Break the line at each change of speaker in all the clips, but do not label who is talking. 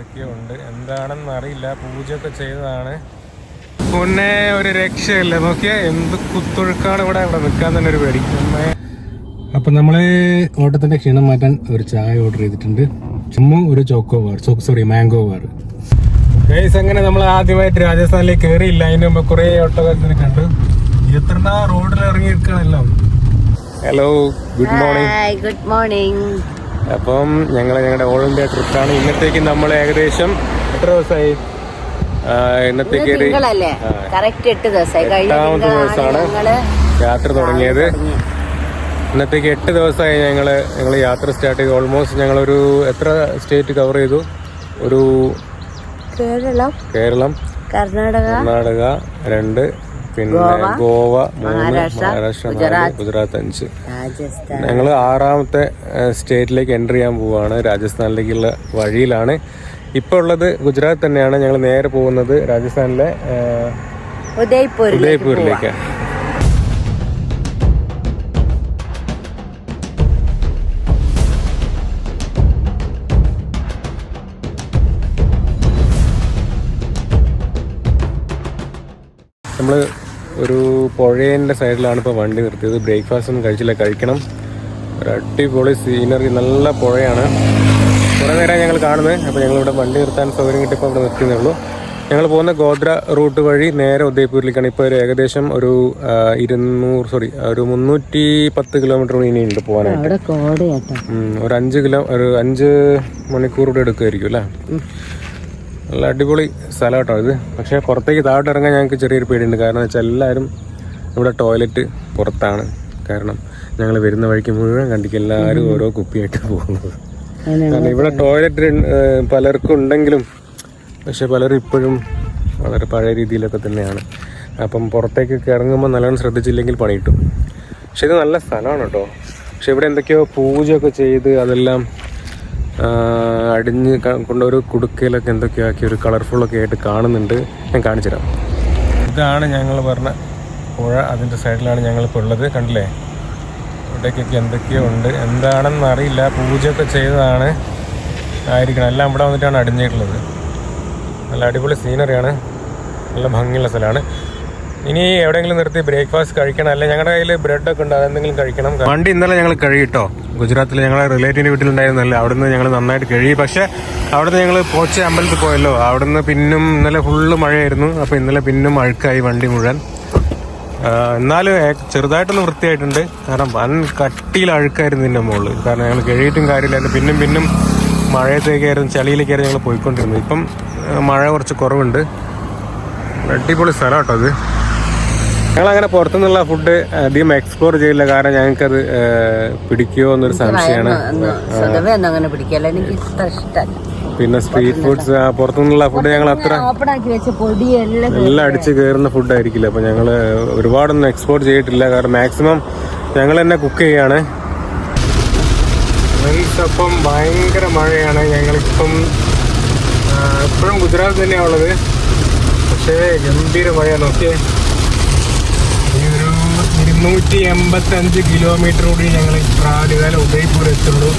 എന്തൊക്കെയോ ഉണ്ട്. എന്താണെന്ന് അറിയില്ല. പൂജയൊക്കെ ചെയ്തതാണ്. പിന്നെ ഒരു രക്ഷയില്ല. നോക്കിയാ എന്ത് കുത്തൊഴുക്കാണ് ഇവിടെ. ഇവിടെ നിൽക്കാൻ തന്നെ ഒരു പേടി. അപ്പൊ നമ്മൾ ഓട്ടത്തിന്റെ ക്ഷീണം മാറ്റാൻ ഒരു ചായ ഓർഡർ ചെയ്തിട്ടുണ്ട്. ചുമ്മാ ഒരു choco bar sorry mango bar guys അങ്ങനെ നമ്മൾ ആദ്യമായിട്ട് രാജസ്ഥാനിലേക്ക് കയറിയില്ല അതിന് മുമ്പ് കുറെ ഓട്ടോക്കാരെ കണ്ടു. എത്ര റോഡിൽ ഇറങ്ങി നിൽക്കണല്ലോ hello good morning
good morning
അപ്പം ഞങ്ങൾ ഞങ്ങളുടെ ഓൾ ഇന്ത്യ ട്രിപ്പാണ് ഇന്നത്തേക്ക് നമ്മൾ ഏകദേശം എത്ര ദിവസമായി? ഇന്നത്തേക്ക് എട്ടാമത്തെ ദിവസമാണ് യാത്ര തുടങ്ങിയത്. ഇന്നത്തേക്ക് എട്ട് ദിവസമായി ഞങ്ങൾ ഞങ്ങൾ യാത്ര സ്റ്റാർട്ട് ചെയ്തു. ഓൾമോസ്റ്റ് ഞങ്ങൾ ഒരു എത്ര സ്റ്റേറ്റ് കവർ ചെയ്തു? ഒരു
കേരളം
കേരളം
കർണാടക
കർണാടക രണ്ട് പിന്നെ ഗോവ മൂന്ന് മഹാരാഷ്ട്ര ഗുജറാത്ത്. അഞ്ച്. ഞങ്ങൾ ആറാമത്തെ സ്റ്റേറ്റിലേക്ക് എന്റർ ചെയ്യാൻ പോവുകയാണ് രാജസ്ഥാനിലേക്കുള്ള വഴിയിലാണ്. ഇപ്പോൾ ഉള്ളത് ഗുജറാത്ത് തന്നെയാണ്. ഞങ്ങൾ നേരെ പോകുന്നത് രാജസ്ഥാനിലെ ഉദയ്പൂരിലേക്ക് നമ്മൾ ഒരു പുഴേന്റെ സൈഡിലാണ് ഇപ്പോൾ വണ്ടി നിർത്തിയത്. ബ്രേക്ക്ഫാസ്റ്റ് ഒന്നും കഴിച്ചില്ല. കഴിക്കണം. ഒരു അടിപൊളി സീനറി നല്ല പുഴയാണ്. കുറേ നേരം ഞങ്ങൾ കാണുന്നത്. അപ്പോൾ ഞങ്ങളിവിടെ വണ്ടി നിർത്താൻ സൗകര്യം കിട്ടിയപ്പോൾ അവിടെ നിർത്തിയതേ ഉള്ളൂ. ഞങ്ങൾ പോകുന്ന ഗോദ്ര റൂട്ട് വഴി നേരെ ഉദയപൂരിലേക്കാണ്. ഇപ്പോൾ ഒരു ഏകദേശം ഒരു ഇരുന്നൂറ് സോറി ഒരു മുന്നൂറ്റി പത്ത് കിലോമീറ്റർ ഇനിയുണ്ട് പോകാനായിട്ട് ഒരു അഞ്ച് കിലോ ഒരു അഞ്ച് മണിക്കൂർ കൂടെ എടുക്കുമായിരിക്കും അല്ലേ? നല്ല അടിപൊളി സ്ഥലം കേട്ടോ ഇത്. പക്ഷേ പുറത്തേക്ക് താഴോട്ട് ഇറങ്ങാൻ ഞങ്ങൾക്ക് ചെറിയൊരു പേടിയുണ്ട്. കാരണം വെച്ചാൽ എല്ലാവരും ഇവിടെ ടോയ്ലറ്റ് പുറത്താണ്. കാരണം ഞങ്ങൾ വരുന്ന വഴിക്ക് മുഴുവൻ കണ്ടിക്ക് എല്ലാവരും ഓരോ കുപ്പിയായിട്ട് പോകുന്നത്. കാരണം ഇവിടെ ടോയ്ലറ്റ് പലർക്കും ഉണ്ടെങ്കിലും പക്ഷെ പലരും ഇപ്പോഴും വളരെ പഴയ രീതിയിലൊക്കെ തന്നെയാണ്. അപ്പം പുറത്തേക്കൊക്കെ ഇറങ്ങുമ്പോൾ നല്ലോണം ശ്രദ്ധിച്ചില്ലെങ്കിൽ പണി കിട്ടും. പക്ഷെ ഇത് നല്ല സ്ഥലമാണ് കേട്ടോ. പക്ഷെ ഇവിടെ എന്തൊക്കെയോ പൂജയൊക്കെ ചെയ്ത് അതെല്ലാം അടിഞ്ഞ് കൊണ്ട കൊണ്ടൊരു കുടുക്കയിലൊക്കെ എന്തൊക്കെയോ ആക്കി ഒരു കളർഫുള്ളൊക്കെ ആയിട്ട് കാണുന്നുണ്ട്. ഞാൻ കാണിച്ചുതരാം. ഇതാണ് ഞങ്ങൾ പറഞ്ഞ പുഴ. അതിന്റെ സൈഡിലാണ് ഞങ്ങളിപ്പോൾ ഉള്ളത്. കണ്ടില്ലേ? ഇവിടേക്കൊക്കെ എന്തൊക്കെയോ ഉണ്ട്. എന്താണെന്ന് അറിയില്ല. പൂജയൊക്കെ ചെയ്തതാണ്. ആയിരിക്കണം. എല്ലാം ഇവിടെ വന്നിട്ടാണ് അടിഞ്ഞിട്ടുള്ളത്. നല്ല അടിപൊളി സീനറിയാണ് നല്ല ഭംഗിയുള്ള സ്ഥലമാണ്. ഇനി എവിടെയെങ്കിലും നിർത്തി ബ്രേക്ക്ഫാസ്റ്റ് കഴിക്കണം. അല്ലെ ഞങ്ങളുടെ കയ്യിൽ ബ്രെഡ് ഒക്കെ ഉണ്ട്. അതെന്തെങ്കിലും കഴിക്കണം. വണ്ടി ഇന്നലെ ഞങ്ങൾ കഴിയിട്ടോ ഗുജറാത്തിൽ ഞങ്ങളെ റിലേറ്റീവിന്റെ വീട്ടിലുണ്ടായിരുന്നല്ലേ? അവിടുന്ന് ഞങ്ങൾ നന്നായിട്ട് കഴുകി. പക്ഷേ അവിടുന്ന് ഞങ്ങൾ പോച്ച അമ്പലത്തിൽ പോയല്ലോ. അവിടുന്ന് പിന്നും ഇന്നലെ ഫുള്ള് മഴയായിരുന്നു. അപ്പോൾ ഇന്നലെ പിന്നും അഴുക്കായി വണ്ടി മുഴുവൻ. എന്നാലും ചെറുതായിട്ടൊന്ന് വൃത്തിയായിട്ടുണ്ട്. കാരണം വൻ കട്ടിയിൽ അഴുക്കായിരുന്നു ഇതിന്റെ മുകളിൽ കാരണം ഞങ്ങൾ കഴിയിട്ടും കാര്യമില്ലായിരുന്നു. പിന്നും പിന്നും മഴയത്തേക്കായിരുന്നു ചളിയിലേക്കായിരുന്നു ഞങ്ങൾ പോയിക്കൊണ്ടിരുന്നത്. ഇപ്പം മഴ കുറച്ച് കുറവുണ്ട്. അടിപൊളി സ്ഥലം കേട്ടോ അത് ഞങ്ങളങ്ങനെ പുറത്തുനിന്നുള്ള ഫുഡ് അധികം എക്സ്പ്ലോർ ചെയ്യില്ല കാരണം ഞങ്ങൾക്കത് അത് പിടിക്കുമോ എന്നൊരു സംശയമാണ്.
സ്വതവേ ഒന്നും അങ്ങനെ പിടിക്കല്ല. എനിക്ക് ഇത്ര ഇഷ്ടമല്ല
പിന്നെ സ്ട്രീറ്റ് ഫുഡ്സ് പുറത്തുനിന്നുള്ള ഫുഡ് ഞങ്ങൾ അത്ര എല്ലാം അടിച്ച് കയറുന്ന ഫുഡ് ആയിരിക്കില്ല. അപ്പൊ ഞങ്ങൾ ഒരുപാടൊന്നും എക്സ്പോർട്ട് ചെയ്തിട്ടില്ല. കാരണം മാക്സിമം ഞങ്ങൾ തന്നെ കുക്ക് ചെയ്യാണ്. അപ്പം ഭയങ്കര മഴയാണ്. ഞങ്ങളിപ്പം ഇപ്പോഴും ഗുജറാത്ത് തന്നെയാണുള്ളത് പക്ഷേ ഗംഭീര മഴയാണ്. നോക്കിയേ ഈ ഒരു ഇരുന്നൂറ്റി എൺപത്തി അഞ്ച് കിലോമീറ്റർ കൂടി ഞങ്ങൾ ട്രാവൽ ചെയ്താൽ ഉദയ്പൂർ എത്തുള്ളൂ.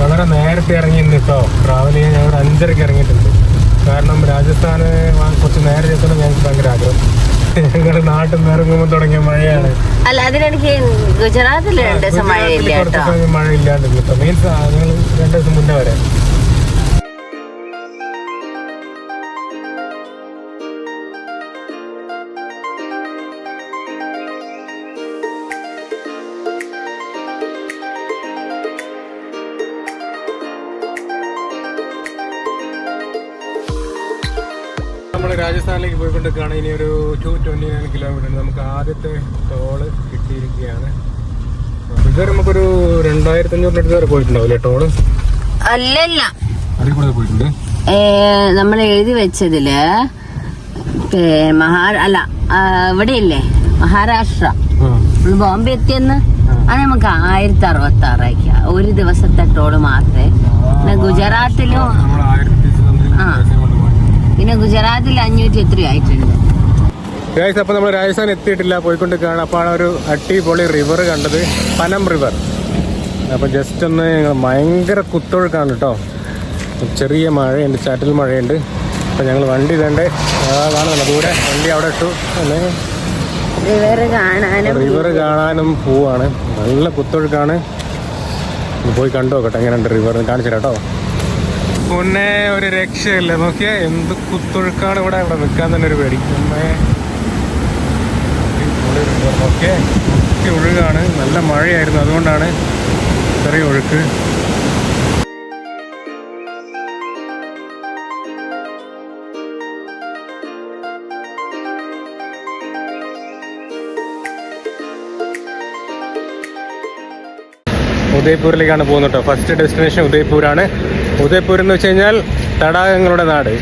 വളരെ നേരത്തെ ഇറങ്ങി ഇന്ന് കേട്ടോ. ട്രാവൽ ചെയ്യാൻ ഞങ്ങൾ അഞ്ചരക്ക് ഇറങ്ങിയിട്ടുണ്ട്. കാരണം രാജസ്ഥാന് കുറച്ച് നേരെ എത്തണം ഞങ്ങൾക്ക് ഭയങ്കര ആഗ്രഹം. ഞങ്ങളുടെ നാട്ടിൽ നിന്ന് ഇറങ്ങുമ്പോൾ തുടങ്ങിയ മഴയാണ്.
അല്ല രണ്ട് ദിവസം മഴയില്ല
മഴ മീൻസ് ഞങ്ങൾ രണ്ടു ദിവസം മുന്നേ വരെ. രാജസ്ഥാനിലേക്ക് പോയിക്കൊണ്ടിരിക്കുകയാണ്. ഇനി ഒരു ടു ട്വന്റി നയൻ കിലോമീറ്റർ നമുക്ക് ആദ്യത്തെ ടോൾ കിട്ടിയിരിക്കുകയാണ്. ഇതുവരെ നമുക്കൊരു രണ്ടായിരത്തി അഞ്ഞൂറ് അടുത്ത് വരെ പോയിട്ടുണ്ടാവില്ലേ ടോൾ
അല്ലല്ല.
അതിൽ കൂടെ പോയിട്ടുണ്ട്.
നമ്മൾ എഴുതി വെച്ചതിൽ മഹാ അല്ല ഇവിടെയില്ലേ? മഹാരാഷ്ട്ര. ബോംബെ എത്തിയെന്ന്? അത് നമുക്ക് ആയിരത്തി അറുപത്തി ആറായിക്ക ഒരു ദിവസത്തെ ടോൾ മാത്രമേ. പിന്നെ ഗുജറാത്തിലും ആ. പിന്നെ ഗുജറാത്തിൽ അഞ്ഞൂറ്റി എത്ര ആയിട്ടുണ്ട്.
ഗൈസ് അപ്പോൾ നമ്മൾ രാജസ്ഥാൻ എത്തിയിട്ടില്ല പോയിക്കൊണ്ട് പോയിക്കൊണ്ടിരിക്കുകയാണ് അപ്പോൾ ഒരു അടിപൊളി റിവർ കണ്ടത്. പനം റിവർ അപ്പോൾ ജസ്റ്റ് ഒന്ന് ഭയങ്കര കുത്തൊഴുക്കാണ് കേട്ടോ ചെറിയ മഴയുണ്ട് ചാറ്റൽ മഴയുണ്ട്. അപ്പോൾ ഞങ്ങൾ വണ്ടി ഇതേണ്ടേ കാണുന്നില്ല ദൂരെ. വണ്ടി അവിടെ ഇട്ടു. അല്ലേ?
റിവർ കാണാനും
റിവർ കാണാനും പോവാണ്. നല്ല കുത്തൊഴുക്കാണ്. പോയി കണ്ടു നോക്കട്ടെ എങ്ങനെയുണ്ട് റിവർ കാണിച്ചു കേട്ടോ പിന്നെ ഒരു രക്ഷയില്ല. നോക്കിയാ എന്ത് കുത്തൊഴുക്കാണ് ഇവിടെ. ഇവിടെ നിൽക്കാൻ തന്നെ ഒരു പേടി. പിന്നെ ഓക്കെ ഒഴുകാണ്. നല്ല മഴയായിരുന്നു. അതുകൊണ്ടാണ് ഇത്രയും ഒഴുക്ക്. ഉദയ്പൂരിലേക്കാണ് പോകുന്നത് കേട്ടോ. First destination ഉദയ്പൂരാണ്. ഉദയ്പൂർ എന്ന് വെച്ച് കഴിഞ്ഞാൽ തടാകങ്ങളുടെ നാട്.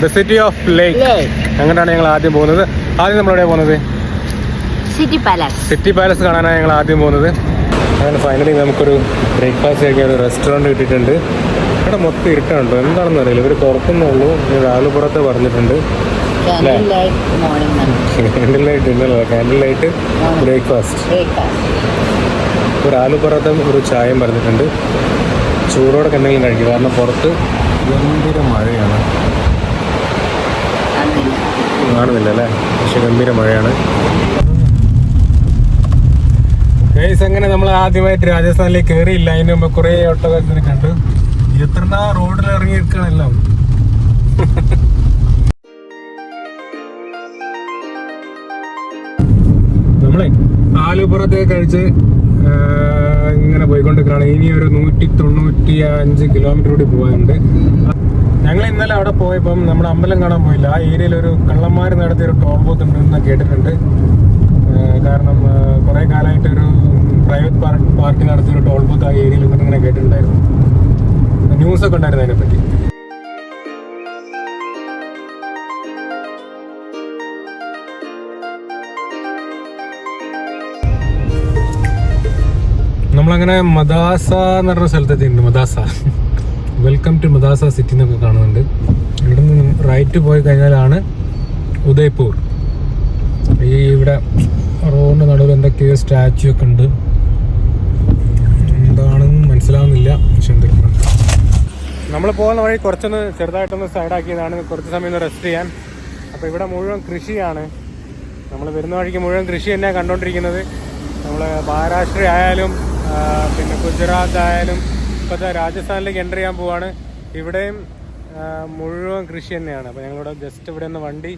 The city of lake
Lake.
അങ്ങനെയാണ് ഞങ്ങൾ ആദ്യം പോകുന്നത്. ആദ്യം നമ്മൾ എവിടെയാണ് പോകുന്നത്?
സിറ്റി പാലസ്
സിറ്റി പാലസ് കാണാനാണ് ഞങ്ങൾ ആദ്യം പോകുന്നത്. അങ്ങനെ ഫൈനലി നമുക്കൊരു ബ്രേക്ക്ഫാസ്റ്റ് കഴിക്കാൻ ഒരു റെസ്റ്റോറന്റ് കിട്ടിയിട്ടുണ്ട്. ഇവിടെ മൊത്തം ഇരുട്ടുണ്ടോ എന്താണെന്ന് അറിയില്ല. ഇവർ തുറക്കുന്നുള്ളൂ രാവിലെ പുറത്ത് പറഞ്ഞിട്ടുണ്ട്.
Candle light morning
candle light breakfast
breakfast
ഒരു ആലു പൊറോട്ടയും ഒരു ചായയും പറഞ്ഞിട്ടുണ്ട്. ചൂടോടെ കണ്ടെങ്കിലും കഴിക്കും. കാരണം പുറത്ത് ഗംഭീര മഴയാണ്. കാണുന്നില്ല അല്ലേ? പക്ഷെ ഗംഭീര മഴയാണ്. ഗൈസ് അങ്ങനെ നമ്മൾ ആദ്യമായിട്ട് രാജസ്ഥാനിലേക്ക് കയറിയില്ല അതിന് മുമ്പ് കുറേ ഒട്ടകത്തിനെ കണ്ടു. എത്ര റോഡിൽ ഇറങ്ങി നിൽക്കണെല്ലാം നമ്മളെ ആലുപുറത്തേക്ക് കഴിച്ച് ഇങ്ങനെ പോയിക്കൊണ്ടിരിക്കുകയാണ്. ഇനി ഒരു നൂറ്റി തൊണ്ണൂറ്റി അഞ്ച് കിലോമീറ്റർ കൂടി പോകാനുണ്ട്. ഞങ്ങൾ ഇന്നലെ അവിടെ പോയപ്പം നമ്മുടെ അമ്പലം കാണാൻ പോയില്ല. ആ ഏരിയയിൽ ഒരു കള്ളന്മാർ നടത്തിയ ഒരു ഉണ്ടെന്ന് കേട്ടിട്ടുണ്ട്. കാരണം കുറെ കാലമായിട്ട് ഒരു പ്രൈവറ്റ് പാർക്ക് നടത്തിയ ഒരു ടോൾ ബൂത്ത് ആ ഏരിയയിൽ ഇങ്ങനെ കേട്ടിട്ടുണ്ടായിരുന്നു. ന്യൂസൊക്കെ ഉണ്ടായിരുന്നു അതിനെപ്പറ്റി. നമ്മളങ്ങനെ മദാസ എന്ന് പറഞ്ഞ സ്ഥലത്തെത്തിയിട്ടുണ്ട് Madasa. Welcome to Madasa city എന്നൊക്കെ കാണുന്നുണ്ട്. ഇവിടെ നിന്ന് റൈറ്റ് പോയി കഴിഞ്ഞാലാണ് ഉദയ്പൂർ. ഈ ഇവിടെ റോഡിന്റെ നടുവിൽ എന്തൊക്കെയോ സ്റ്റാച്ചു ഒക്കെ ഉണ്ട്. എന്താണെന്ന് മനസ്സിലാവുന്നില്ല പക്ഷെ എന്തൊക്കെയാണ് നമ്മൾ പോകുന്ന വഴി കുറച്ചൊന്ന് ചെറുതായിട്ടൊന്ന് സൈഡാക്കിയതാണ് കുറച്ച് സമയം ഒന്ന് റെസ്റ്റ് ചെയ്യാൻ. അപ്പോൾ ഇവിടെ മുഴുവൻ കൃഷിയാണ്. നമ്മൾ വരുന്ന വഴിക്ക് മുഴുവൻ കൃഷി തന്നെയാണ് കണ്ടുകൊണ്ടിരിക്കുന്നത് നമ്മൾ മഹാരാഷ്ട്ര ആയാലും പിന്നെ ഗുജറാത്ത് ആയാലും ഇപ്പോഴത്തെ രാജസ്ഥാനിലേക്ക് എന്റർ ചെയ്യാൻ പോവാണ്. ഇവിടെയും മുഴുവൻ കൃഷി തന്നെയാണ്. അപ്പോൾ ഞങ്ങളിവിടെ ജസ്റ്റ് ഇവിടെ ഒന്ന് വണ്ടി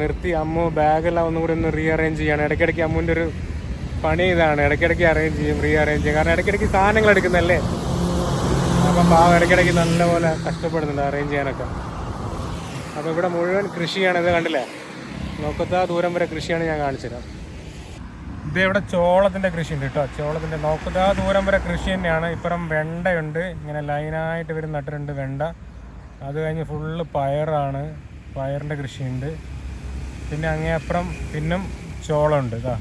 നിർത്തി അമ്മു ബാഗെല്ലാം ഒന്നും കൂടി ഒന്ന് റീ അറേഞ്ച് ചെയ്യാണ്. ഇടയ്ക്കിടയ്ക്ക് അമ്മുവിന്റെ ഒരു പണി ഇതാണ്. ഇടയ്ക്കിടയ്ക്ക് അറേഞ്ച് ചെയ്യും റീ അറേഞ്ച് ചെയ്യും. കാരണം ഇടയ്ക്കിടയ്ക്ക് സാധനങ്ങൾ എടുക്കുന്നല്ലേ അപ്പം പാവം ഇടയ്ക്കിടയ്ക്ക് നല്ലപോലെ കഷ്ടപ്പെടുന്നുണ്ട് അറേഞ്ച് ചെയ്യാനൊക്കെ. അപ്പോൾ ഇവിടെ മുഴുവൻ കൃഷിയാണ്. ഇത് കണ്ടില്ലേ? നോക്കത്താ ദൂരം വരെ കൃഷിയാണ് ഞാൻ കാണിച്ചുതരാം. ഇത് ഇവിടെ ചോളത്തിന്റെ കൃഷി ഉണ്ട് കേട്ടോ ചോളത്തിന്റെ നോക്കുതാ ദൂരം വരെ കൃഷി തന്നെയാണ്. ഇപ്പുറം വെണ്ടയുണ്ട്. ഇങ്ങനെ ലൈനായിട്ട് വരും നട്ടിട്ടുണ്ട് വെണ്ട. അത് കഴിഞ്ഞ് ഫുള്ള് പയറാണ്. പയറിന്റെ കൃഷിയുണ്ട്. പിന്നെ അങ്ങേയപ്പുറം പിന്നും ചോളമുണ്ട് ഇതാ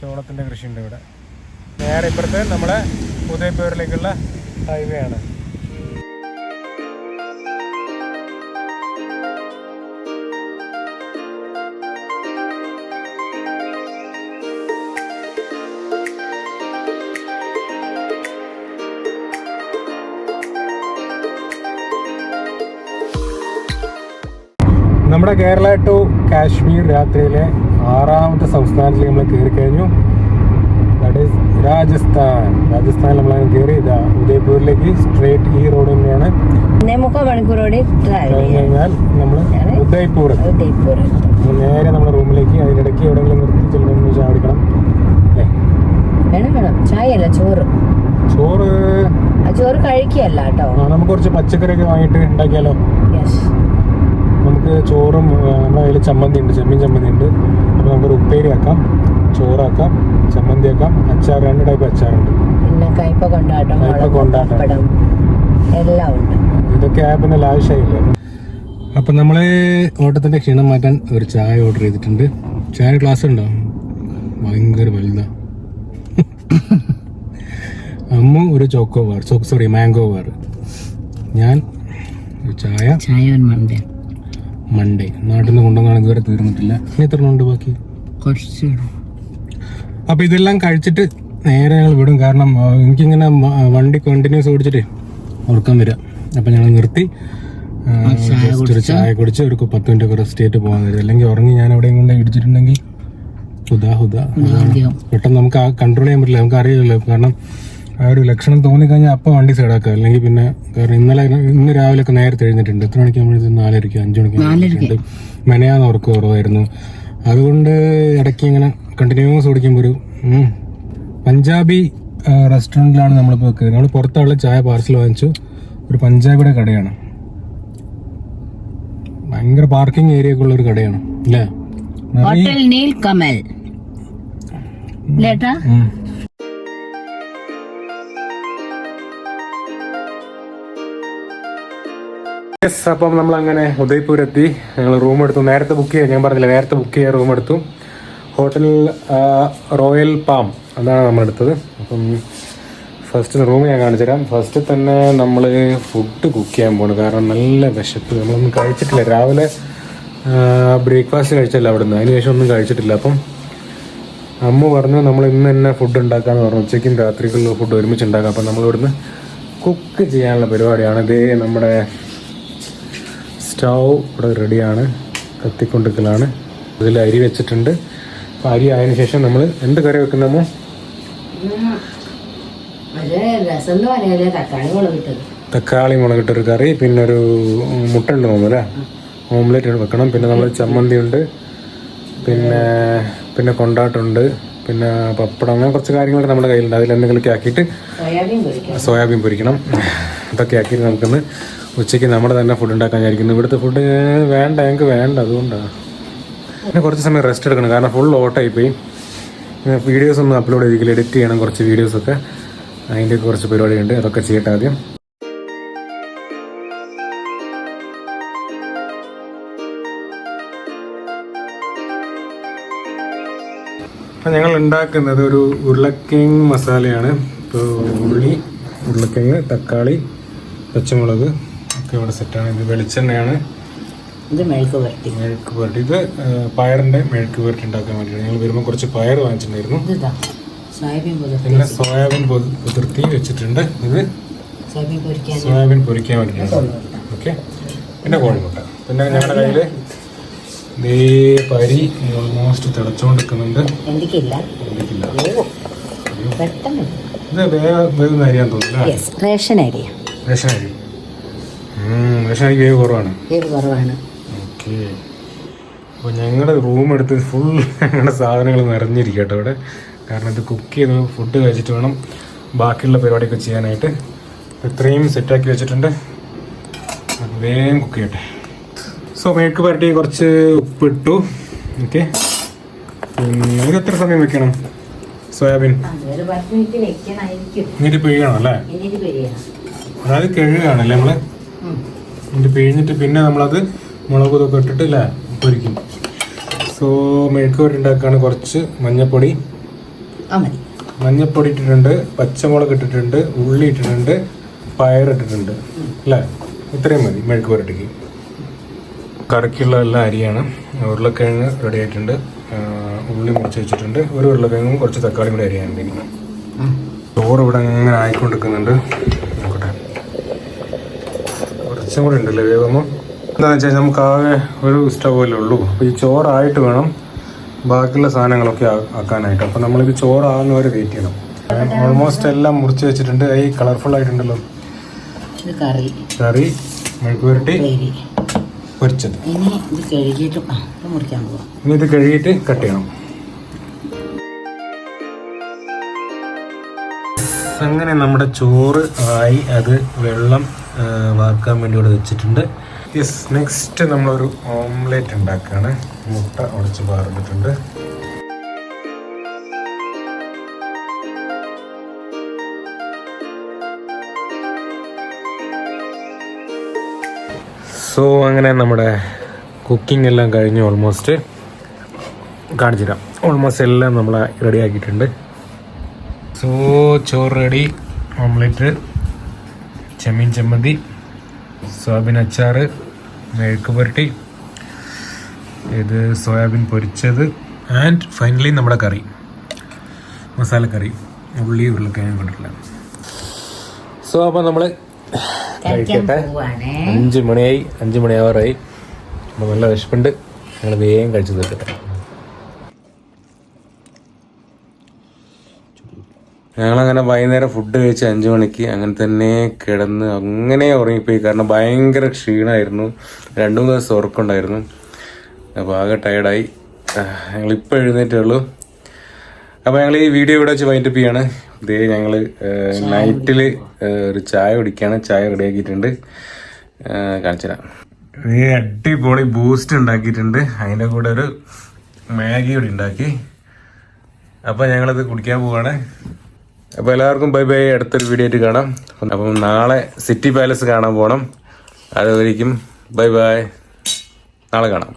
ചോളത്തിന്റെ കൃഷിയുണ്ട് ഇവിടെ. നേരെ ഇപ്പുറത്ത് നമ്മുടെ ഉദയപൂരിലേക്കുള്ള ഹൈവേ ആണ്. നമ്മുടെ കേരള ടു കാശ്മീർ രാത്രിയിലെ ആറാമത്തെ സംസ്ഥാനത്തിൽ നമ്മൾ കയറി കഴിഞ്ഞു. That is Rajasthan. രാജസ്ഥാനിൽ നമ്മൾ കയറി ഇതാ ഉദയ്പൂരിലേക്ക് സ്ട്രേറ്റ് ഈ റോഡ് തന്നെയാണ്. കഴിഞ്ഞാൽ നമ്മൾ ഉദയ്പൂർ. നേരെ നമ്മുടെ റൂമിലേക്ക് അതിനിടയ്ക്ക് എവിടെയെങ്കിലും നിർത്തി ചെല്ലണമെന്ന്
വേണം വേണം. ചായ അല്ല ചോറ്
ചോറ്
ചോറ് കഴിക്കുകയല്ല കേട്ടോ.
നമുക്ക് കുറച്ച് പച്ചക്കറിയൊക്കെ വാങ്ങിയിട്ട് ഉണ്ടാക്കിയാലോ? നമുക്ക് ചോറും നമ്മുടെ കയ്യിൽ ചമ്മന്തി ഉണ്ട് ചെമ്മീൻ ചമ്മന്തി ഉണ്ട്. അപ്പോൾ നമുക്കൊരു ഉപ്പേരി ആക്കാം ചോറാക്കാം ചമ്മന്തി ആക്കാം അച്ചാർ രണ്ട് ടൈപ്പ് അച്ചാറുണ്ട്
പിന്നെ കയ്പ കൊണ്ടാട്ടം
കയ്പ
മുളക്
കൊണ്ടാട്ടം.
എല്ലാം ഉണ്ട്.
ഇതൊക്കെ ആപ്പിന്റെ ആവശ്യമില്ല അപ്പം നമ്മൾ ഓട്ടത്തിന്റെ ക്ഷീണം മാറ്റാൻ ഒരു ചായ ഓർഡർ ചെയ്തിട്ടുണ്ട്. ചായ ഗ്ലാസ് ഉണ്ടോ? ഭയങ്കര വലുതാ. അമ്മ ഒരു choco bar choc sorry mango bar ഞാൻ ചായ
ചായ
മൺഡേ നാട്ടിൽ നിന്ന് കൊണ്ടുവന്നാണെങ്കിൽ ഇതുവരെ തീർന്നിട്ടില്ല. ഇനി എത്ര ഉണ്ട് ബാക്കി?
കുറച്ച്
അപ്പൊ ഇതെല്ലാം കഴിച്ചിട്ട് നേരെ ഞങ്ങൾ വിടും. കാരണം എനിക്കിങ്ങനെ വണ്ടി കണ്ടിന്യൂസ് ഓടിച്ചിട്ട് ഉറക്കം വരാം. അപ്പം ഞങ്ങൾ നിർത്തി. ഒരു ചായ കുടിച്ച് ഒരു പത്ത് മിനിറ്റ് ഒക്കെ റെസ്റ്റ് ചെയ്തിട്ട് പോകാൻ വരും അല്ലെങ്കിൽ ഉറങ്ങി ഞാൻ എവിടെയും കൊണ്ട് ഇടിച്ചിട്ടുണ്ടെങ്കിൽ ഹുദാ ഹുദാ. പെട്ടെന്ന് നമുക്ക് ആ കൺട്രോൾ ചെയ്യാൻ പറ്റില്ല. നമുക്ക് അറിയില്ലല്ലോ കാരണം ആ ഒരു ലക്ഷണം തോന്നിക്കഴിഞ്ഞാൽ അപ്പം വണ്ടി സൈഡാക്കുക അല്ലെങ്കിൽ പിന്നെ കാരണം ഇന്നലെ ഇന്ന് രാവിലെ ഒക്കെ നേരത്തെ എഴുന്നിട്ടുണ്ട് എത്ര മണിക്ക് നമ്മൾ നാലരയ്ക്ക് അഞ്ചു മണിക്ക് മെനയാന്ന് ഉറക്കം കുറവായിരുന്നു അതുകൊണ്ട് ഇടയ്ക്ക് ഇങ്ങനെ കണ്ടിന്യൂസ് ഓടിക്കുമ്പോൾ ഒരു പഞ്ചാബി റെസ്റ്റോറന്റിലാണ് നമ്മളിപ്പോൾ കയറി നമ്മൾ പുറത്തുള്ള ചായ പാർസൽ വാങ്ങിച്ചു. ഒരു പഞ്ചാബിയുടെ കടയാണ്. ഭയങ്കര പാർക്കിംഗ് ഏരിയ ഉള്ള ഒരു കടയാണ്. അല്ലേ?
ഹോട്ടൽ നീൽ കമൽ
യെസ് അപ്പം നമ്മൾ അങ്ങനെ ഉദയ്പൂർ എത്തി ഞങ്ങൾ റൂം എടുത്തു. നേരത്തെ ബുക്ക് ചെയ്യാം ഞാൻ പറഞ്ഞില്ല നേരത്തെ ബുക്ക് ചെയ്യാൻ റൂം എടുത്തു. ഹോട്ടൽ റോയൽ പാം അതാണ് നമ്മൾ എടുത്തത് അപ്പം ഫസ്റ്റ് റൂം ഞാൻ കാണിച്ചു തരാം. ഫസ്റ്റ് തന്നെ നമ്മൾ ഫുഡ് കുക്ക് ചെയ്യാൻ പോകണം കാരണം നല്ല വിശപ്പ്. നമ്മളൊന്നും കഴിച്ചിട്ടില്ല. രാവിലെ ബ്രേക്ക്ഫാസ്റ്റ് കഴിച്ചല്ല അവിടുന്ന്. അതിനുശേഷം ഒന്നും കഴിച്ചിട്ടില്ല. അപ്പം അമ്മ പറഞ്ഞു നമ്മൾ ഇന്ന് തന്നെ ഫുഡ് ഉണ്ടാക്കാന്ന് പറഞ്ഞു. ഉച്ചയ്ക്കും രാത്രിക്കുള്ള ഫുഡ് ഒരുമിച്ച് ഉണ്ടാക്കാം. അപ്പം നമ്മളിവിടുന്ന് കുക്ക് ചെയ്യാനുള്ള പരിപാടിയാണ്. ഇതേ നമ്മുടെ സ്റ്റൗ ഇവിടെ റെഡിയാണ്. കത്തിക്കൊണ്ടിരിക്കലാണ്. ഇതിൽ അരി വെച്ചിട്ടുണ്ട്. അപ്പോൾ അരി ആയതിനു ശേഷം നമ്മൾ എന്ത് കറി വെക്കുന്നമോ
അത് രസം എന്ന് പറയാതെ തക്കാളി
മുളകിട്ടൊരു കറി പിന്നെ ഒരു മുട്ട ഉണ്ട് തോന്നുന്നു അല്ലേ? ഓംലെറ്റ് വെക്കണം. പിന്നെ നമ്മൾ ചമ്മന്തി ഉണ്ട്. പിന്നെ പിന്നെ കൊണ്ടാട്ടുണ്ട് പിന്നെ പപ്പടം അങ്ങനെ കുറച്ച് കാര്യങ്ങളൊക്കെ നമ്മുടെ കയ്യിലുണ്ട്. അതിൽ എന്തെങ്കിലുമൊക്കെ ആക്കിയിട്ട്
സോയാബീൻ
പൊരിക്കണം. അതൊക്കെ ആക്കിയിട്ട് നമുക്കിന്ന് ഉച്ചയ്ക്ക് നമ്മുടെ തന്നെ ഫുഡ് ഉണ്ടാക്കാൻ വിചാരിക്കുന്നു. ഇവിടുത്തെ ഫുഡ് വേണ്ട ഞങ്ങൾക്ക് വേണ്ട അതുകൊണ്ടാണ് പിന്നെ കുറച്ച് സമയം റെസ്റ്റ് എടുക്കണം കാരണം ഫുൾ ഓട്ടായി പോയി വീഡിയോസ് ഒന്നും അപ്ലോഡ് ചെയ്തിരിക്കില്ല എഡിറ്റ് ചെയ്യണം കുറച്ച് വീഡിയോസൊക്കെ അതിന്റെ കുറച്ച് പരിപാടിയുണ്ട് അതൊക്കെ ചെയ്യട്ടെ ആദ്യം. അപ്പം ഞങ്ങൾ ഉണ്ടാക്കുന്നത് ഒരു ഉരുളക്കിഴങ്ങ് മസാലയാണ്. ഇപ്പോൾ ഉള്ളി ഉരുളക്കിഴങ്ങ് തക്കാളി പച്ചമുളക് ഒക്കെ ഇവിടെ സെറ്റാണ് ഇത് വെളിച്ചെണ്ണയാണ്.
ഇത് മെഴുക്ക് പുരട്ടി.
മെഴുക്ക് പുരട്ടി. ഇത് പയറിന്റെ പയറിന്റെ മെഴുക്ക് പുരട്ടി ഉണ്ടാക്കാൻ വേണ്ടിയിട്ട് ഞങ്ങൾ വരുമ്പോൾ കുറച്ച് പയർ വാങ്ങിച്ചിട്ടുണ്ടായിരുന്നു. പിന്നെ സോയാബീൻ കുതിർത്തി വെച്ചിട്ടുണ്ട്. ഇത്
സോയാബീൻ പൊരിക്കാൻ
വേണ്ടിയിട്ടുണ്ട് ഓക്കെ. പിന്നെ കോഴിമുട്ട. പിന്നെ ഞങ്ങളുടെ കയ്യിൽ ഇതേ പരി ഓൾമോസ്റ്റ് തിളച്ചുകൊണ്ടിരിക്കുന്നുണ്ട്.
പെട്ടെന്ന്.
ഇത് വേഗം വേഗം അരിയാൻ തോന്നുന്നു
റേഷൻ
അരി റേഷൻ അരി. വേവ് കുറവാണ്.
കുറവാണ്.
ഓക്കെ. അപ്പോൾ ഞങ്ങളുടെ റൂം എടുത്ത് ഫുൾ ഞങ്ങളുടെ സാധനങ്ങൾ നിറഞ്ഞിരിക്കും കേട്ടോ ഇവിടെ കാരണം ഇത് കുക്ക് ചെയ്ത് ഫുഡ് കഴിച്ചിട്ട് വേണം ബാക്കിയുള്ള പരിപാടിയൊക്കെ ചെയ്യാനായിട്ട്. ഇത്രയും സെറ്റാക്കി വെച്ചിട്ടുണ്ട്. വേഗം കുക്ക് ചെയ്യട്ടെ. സോ മേക്ക് പുരട്ടി കുറച്ച് ഉപ്പിട്ടു. ഓക്കെ. ഇത് എത്ര സമയം വെക്കണം? സോയാബീൻ. എന്നിട്ട് പിഴിയണം അല്ലേ? അതായത് കഴുകുകയാണല്ലേ നമ്മൾ? എന്നിട്ട് പിഴിഞ്ഞിട്ട് പിന്നെ നമ്മളത് മുളക് ഇതൊക്കെ ഇട്ടിട്ട് അല്ലേ പൊരിക്കും. സോ മെഴുക്ക് ഉണ്ടാക്കുകയാണ് കുറച്ച് മഞ്ഞപ്പൊടി. മഞ്ഞപ്പൊടി ഇട്ടിട്ടുണ്ട് പച്ചമുളക് ഇട്ടിട്ടുണ്ട് ഉള്ളി ഇട്ടിട്ടുണ്ട് പയർ ഇട്ടിട്ടുണ്ട്. അല്ലേ ഇത്രയും മതി മെഴുക്ക് വരട്ടിക്ക് കറിക്കുള്ള എല്ലാ അരിയാണ്. ഉരുളക്കിഴങ്ങ് റെഡി ആയിട്ടുണ്ട്. ഉള്ളി മുറിച്ച് വെച്ചിട്ടുണ്ട്. ഒരു ഉരുളക്കിഴങ്ങും കുറച്ച് തക്കാളിയും കൂടി അരിയാനുണ്ട് ചോറ് ഇവിടെ അങ്ങനെ ആയിക്കൊണ്ടിരിക്കുന്നുണ്ട്. കുറച്ചും കൂടി ഉണ്ടല്ലേ വേഗമോ എന്താണെന്ന് വെച്ചാൽ നമുക്ക് ആകെ ഒരു സ്റ്റൗവല്ലേ ഉള്ളൂ. അപ്പോൾ ഈ ചോറായിട്ട് വേണം ബാക്കിയുള്ള സാധനങ്ങളൊക്കെ ആക്കാനായിട്ട്. അപ്പോൾ നമ്മളിത് ചോറാകുന്ന വരെ വെയിറ്റ് ചെയ്യണം. ഓൾമോസ്റ്റ് എല്ലാം മുറിച്ച് വെച്ചിട്ടുണ്ട്. ഈ കളർഫുൾ ആയിട്ടുണ്ടല്ലോ.
കറി.
കറി മെഴുക്ക് പുരട്ടി പൊരിച്ചത്.
ഇനി ഇത് കഴുകിയിട്ട്
കട്ട് ചെയ്യണം. അങ്ങനെ നമ്മുടെ ചോറ് ആയി. അത് വെള്ളം വാർക്കാൻ വേണ്ടി ഇവിടെ വെച്ചിട്ടുണ്ട്. യെസ് നെക്സ്റ്റ് നമ്മളൊരു ഓംലേറ്റ് ഉണ്ടാക്കുകയാണ് മുട്ട ഉടച്ച് പാർന്നിട്ടുണ്ട് സോ അങ്ങനെ നമ്മുടെ കുക്കിംഗ് എല്ലാം കഴിഞ്ഞ് ഓൾമോസ്റ്റ് കാണിച്ചു തരാം ഓൾമോസ്റ്റ് എല്ലാം നമ്മൾ റെഡി ആക്കിയിട്ടുണ്ട്. സോ ചോറ് റെഡി ഓംലെറ്റ് ചെമ്മീൻ ചമ്മന്തി സോയാബീൻ അച്ചാർ മെഴുക്ക് പുരട്ടി ഇത് സോയാബീൻ പൊരിച്ചത് ആൻഡ് ഫൈനലി നമ്മുടെ കറി മസാലക്കറി ഉള്ളി ഉരുളക്കിഴങ്ങ് കൊണ്ടിട്ടില്ല സോ അപ്പോൾ നമ്മൾ കഴിക്കട്ടെ. അഞ്ച് മണിയായി അഞ്ച് മണിയാവാറായി. അപ്പോൾ നല്ല വിശപ്പുണ്ട്. ഞങ്ങൾ വേഗം കഴിച്ചു തീർക്കട്ടെ. ഞങ്ങളങ്ങനെ വൈകുന്നേരം ഫുഡ് കഴിച്ച് അഞ്ച് മണിക്ക് അങ്ങനെ തന്നെ കിടന്ന് അങ്ങനെ ഉറങ്ങിപ്പോയി. കാരണം ഭയങ്കര ക്ഷീണമായിരുന്നു രണ്ടു മൂന്ന് ദിവസം ഉറക്കമുണ്ടായിരുന്നു. അപ്പോൾ ആകെ ടയർഡായി ഞങ്ങളിപ്പോൾ എഴുന്നേറ്റേ ഉള്ളൂ. അപ്പോൾ ഞങ്ങൾ ഈ വീഡിയോ ഇവിടെ വെച്ച് വൈൻഡപ്പ് ചെയ്യാണ്. ഇതേ ഞങ്ങൾ നൈറ്റിൽ ഒരു ചായ കുടിക്കുകയാണ് ചായ റെഡിയാക്കിയിട്ടുണ്ട്. കാണിച്ചു തരാം. ഈ അടിപൊളി ബൂസ്റ്റ് ഉണ്ടാക്കിയിട്ടുണ്ട്. അതിന്റെ കൂടെ ഒരു മാഗി കൂടി ഉണ്ടാക്കി. അപ്പോൾ ഞങ്ങളത് കുടിക്കാൻ പോവാണ്. അപ്പോൾ എല്ലാവർക്കും ബൈ ബൈ അടുത്തൊരു വീഡിയോ ആയിട്ട് കാണാം. അപ്പം നാളെ സിറ്റി പാലസ് കാണാൻ പോകണം അതുവരേക്കും ബൈ ബൈ. നാളെ കാണാം.